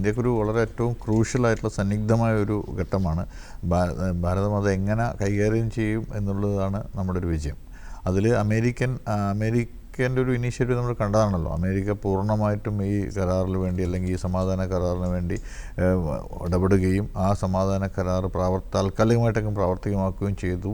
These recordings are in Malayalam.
ഇന്ത്യക്കൊരു വളരെ ഏറ്റവും ക്രൂഷ്യലായിട്ടുള്ള സന്നിഗ്ധമായ ഒരു ഘട്ടമാണ്. ഭാരതം അത് എങ്ങനെ കൈകാര്യം ചെയ്യും എന്നുള്ളതാണ് നമ്മുടെ ഒരു വിജയം. അതിൽ അമേരിക്കൻ അമേരിക്കന്റെ ഒരു ഇനീഷ്യേറ്റീവ് നമ്മൾ കണ്ടതാണല്ലോ. അമേരിക്ക പൂർണമായിട്ടും ഈ കരാറിന് വേണ്ടി അല്ലെങ്കിൽ ഈ സമാധാന കരാറിന് വേണ്ടി ഇടപെടുകയും ആ സമാധാന കരാർ പ്രാവർ താൽക്കാലികമായിട്ടൊക്കെ പ്രാവർത്തികമാക്കുകയും ചെയ്തു.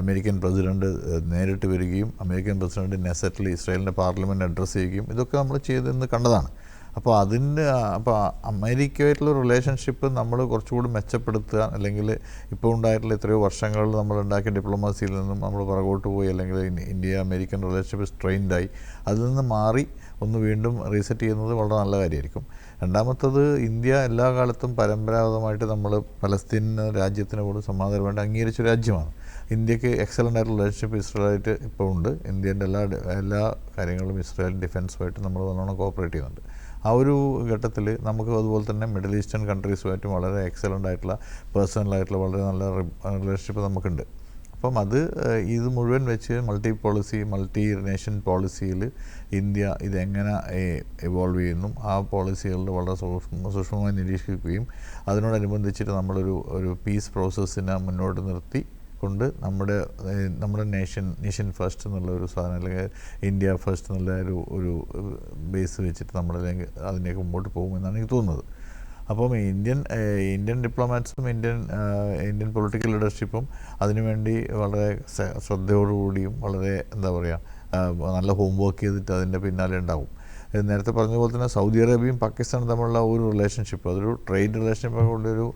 അമേരിക്കൻ പ്രസിഡന്റ് നേരിട്ട് വരികയും അമേരിക്കൻ പ്രസിഡന്റ് നെസറ്റിൽ ഇസ്രായേലിന്റെ പാർലമെന്റ് അഡ്രസ്സ് ചെയ്യുകയും ഇതൊക്കെ നമ്മൾ ചെയ്തെന്ന് കണ്ടതാണ്. അപ്പോൾ അതിന്റെ അപ്പോൾ അമേരിക്കയായിട്ടുള്ള റിലേഷൻഷിപ്പ് നമ്മൾ കുറച്ചുകൂടി മെച്ചപ്പെടുത്തുക അല്ലെങ്കിൽ ഇപ്പോൾ ഉണ്ടായിട്ടുള്ള എത്രയോ വർഷങ്ങളിൽ നമ്മൾ ഉണ്ടാക്കിയ ഡിപ്ലോമസിയിൽ നിന്നും നമ്മൾ പുറകോട്ട് പോയി അല്ലെങ്കിൽ ഇന്ത്യ അമേരിക്കൻ റിലേഷൻഷിപ്പ് സ്ട്രെയിൻഡായി അതിൽ നിന്ന് മാറി ഒന്ന് വീണ്ടും റീസെറ്റ് ചെയ്യുന്നത് വളരെ നല്ല കാര്യമായിരിക്കും. രണ്ടാമത്തത് ഇന്ത്യ എല്ലാ കാലത്തും പരമ്പരാഗതമായിട്ട് നമ്മൾ പലസ്തീൻ രാജ്യത്തിന് പോലും വേണ്ടി അംഗീകരിച്ച രാജ്യമാണ്. ഇന്ത്യയ്ക്ക് എക്സലന്റ് ആയിട്ടുള്ള റിലേഷൻഷിപ്പ് ഇസ്രായേലായിട്ട് ഇപ്പോൾ ഉണ്ട്. ഇന്ത്യന്റെ എല്ലാ എല്ലാ കാര്യങ്ങളും ഇസ്രായേൽ ഡിഫൻസുമായിട്ട് നമ്മൾ നല്ലോണം കോപ്പറേറ്റ് ചെയ്യുന്നുണ്ട്. ആ ഒരു ഘട്ടത്തിൽ നമുക്ക് അതുപോലെ തന്നെ മിഡിൽ ഈസ്റ്റേൺ കൺട്രീസുമായിട്ടും വളരെ എക്സലന്റ് ആയിട്ടുള്ള പേഴ്സണലായിട്ടുള്ള വളരെ നല്ല റിലേഷൻഷിപ്പ് നമുക്കുണ്ട്. അപ്പം അത് ഇത് മുഴുവൻ വെച്ച് മൾട്ടി പോളിസി മൾട്ടി നേഷൻ പോളിസിയിൽ ഇന്ത്യ ഇതെങ്ങനെ ഇവോൾവ് ചെയ്യുന്നു ആ പോളിസികളിൽ വളരെ സൂക്ഷ്മ സൂക്ഷ്മമായി നിരീക്ഷിക്കുകയും അതിനോടനുബന്ധിച്ചിട്ട് നമ്മളൊരു ഒരു പീസ് പ്രോസസ്സിനെ മുന്നോട്ട് നിർത്തി കൊണ്ട് നമ്മുടെ നമ്മുടെ നേഷൻ നേഷൻ ഫസ്റ്റ് എന്നുള്ള ഒരു സാധനം അല്ലെങ്കിൽ ഇന്ത്യ ഫസ്റ്റ് എന്നുള്ള ഒരു ഒരു ബേസ് വെച്ചിട്ട് നമ്മൾ അല്ലെങ്കിൽ അതിലേക്ക് മുമ്പോട്ട് പോകുമെന്നാണ് എനിക്ക് തോന്നുന്നത്. അപ്പം ഇന്ത്യൻ ഇന്ത്യൻ ഡിപ്ലോമാറ്റ്സും ഇന്ത്യൻ ഇന്ത്യൻ പൊളിറ്റിക്കൽ ലീഡർഷിപ്പും അതിനുവേണ്ടി വളരെ ശ്രദ്ധയോടുകൂടിയും വളരെ എന്താ പറയുക നല്ല ഹോംവർക്ക് ചെയ്തിട്ട് അതിന്റെ പിന്നാലെ ഉണ്ടാവും. നേരത്തെ പറഞ്ഞ പോലെ തന്നെ സൗദി അറേബ്യയും പാകിസ്ഥാനും തമ്മിലുള്ള ഒരു റിലേഷൻഷിപ്പ് അതൊരു ട്രേഡ് റിലേഷൻഷിപ്പ് ഒരു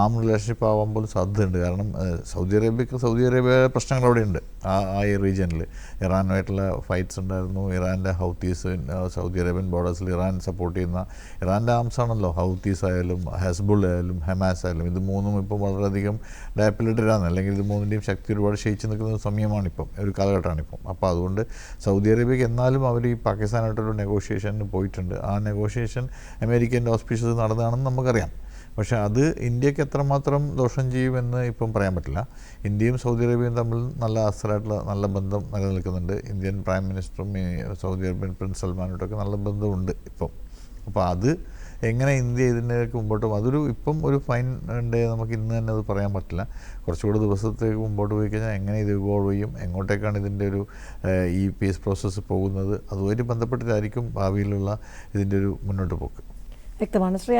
ആം റിലേഷൻഷിപ്പ് ആവാൻ പോലും സാധ്യതയുണ്ട്. കാരണം സൗദി അറേബ്യക്ക് സൗദി അറേബ്യ പ്രശ്നങ്ങൾ അവിടെയുണ്ട്. ആ ആ ഈ റീജിയനിൽ ഇറാനുമായിട്ടുള്ള ഫൈറ്റ്സ് ഉണ്ടായിരുന്നു. ഇറാന്റെ ഹൗത്തീസ് സൗദി അറേബ്യൻ ബോർഡേഴ്സിൽ ഇറാൻ സപ്പോർട്ട് ചെയ്യുന്ന ഇറാന്റെ ആംസ് ആണല്ലോ. ഹൗത്തീസ് ആയാലും ഹെസ്ബുൾ ആയാലും ഹമാസ് ആയാലും. ഇത് മൂന്നും ഇപ്പം വളരെയധികം ഡയപ്പിലിട്ടരാണ് അല്ലെങ്കിൽ ഇത് മൂന്നിന്റെയും ശക്തി ഒരുപാട് ക്ഷയിച്ച് നിൽക്കുന്ന സമയമാണിപ്പം. ഒരു കാലഘട്ടമാണിപ്പം. അപ്പോൾ അതുകൊണ്ട് സൗദി അറേബ്യക്ക് എന്നാലും അവർ ഈ പാകിസ്ഥാനായിട്ടൊരു നെഗോഷിയേഷന് പോയിട്ടുണ്ട്. ആ നെഗോഷിയേഷൻ അമേരിക്കന്റെ ഓസ്പീഷ്യസ് നടന്നതാണെന്ന് നമുക്കറിയാം. പക്ഷേ അത് ഇന്ത്യയ്ക്ക് എത്രമാത്രം ദോഷം ചെയ്യുമെന്ന് ഇപ്പം പറയാൻ പറ്റില്ല. ഇന്ത്യയും സൗദി അറേബ്യയും തമ്മിൽ നല്ല അസറായിട്ടുള്ള നല്ല ബന്ധം നിലനിൽക്കുന്നുണ്ട്. ഇന്ത്യൻ പ്രൈം മിനിസ്റ്ററും സൗദി അറേബ്യൻ പ്രിൻസ് സൽമാനോട്ടൊക്കെ നല്ല ബന്ധമുണ്ട് ഇപ്പം. അപ്പോൾ അത് എങ്ങനെ ഇന്ത്യ ഇതിന്റെയൊക്കെ മുമ്പോട്ട് അതൊരു ഇപ്പം ഒരു ഫൈൻ ഉണ്ട്. നമുക്ക് ഇന്ന് തന്നെ അത് പറയാൻ പറ്റില്ല. കുറച്ചുകൂടെ ദിവസത്തേക്ക് മുമ്പോട്ട് പോയി കഴിഞ്ഞാൽ എങ്ങനെ ഇത് ഇവോൾവ് ചെയ്യും എങ്ങോട്ടേക്കാണ് ഇതിന്റെ ഒരു ഇ ഈ പീസ് പ്രോസസ്സ് പോകുന്നത് അതുമായിട്ട് ബന്ധപ്പെട്ടിട്ടായിരിക്കും ഭാവിയിലുള്ള ഇതിന്റെ ഒരു മുന്നോട്ട് പോക്ക്. വ്യക്തമാണ്. ശ്രീ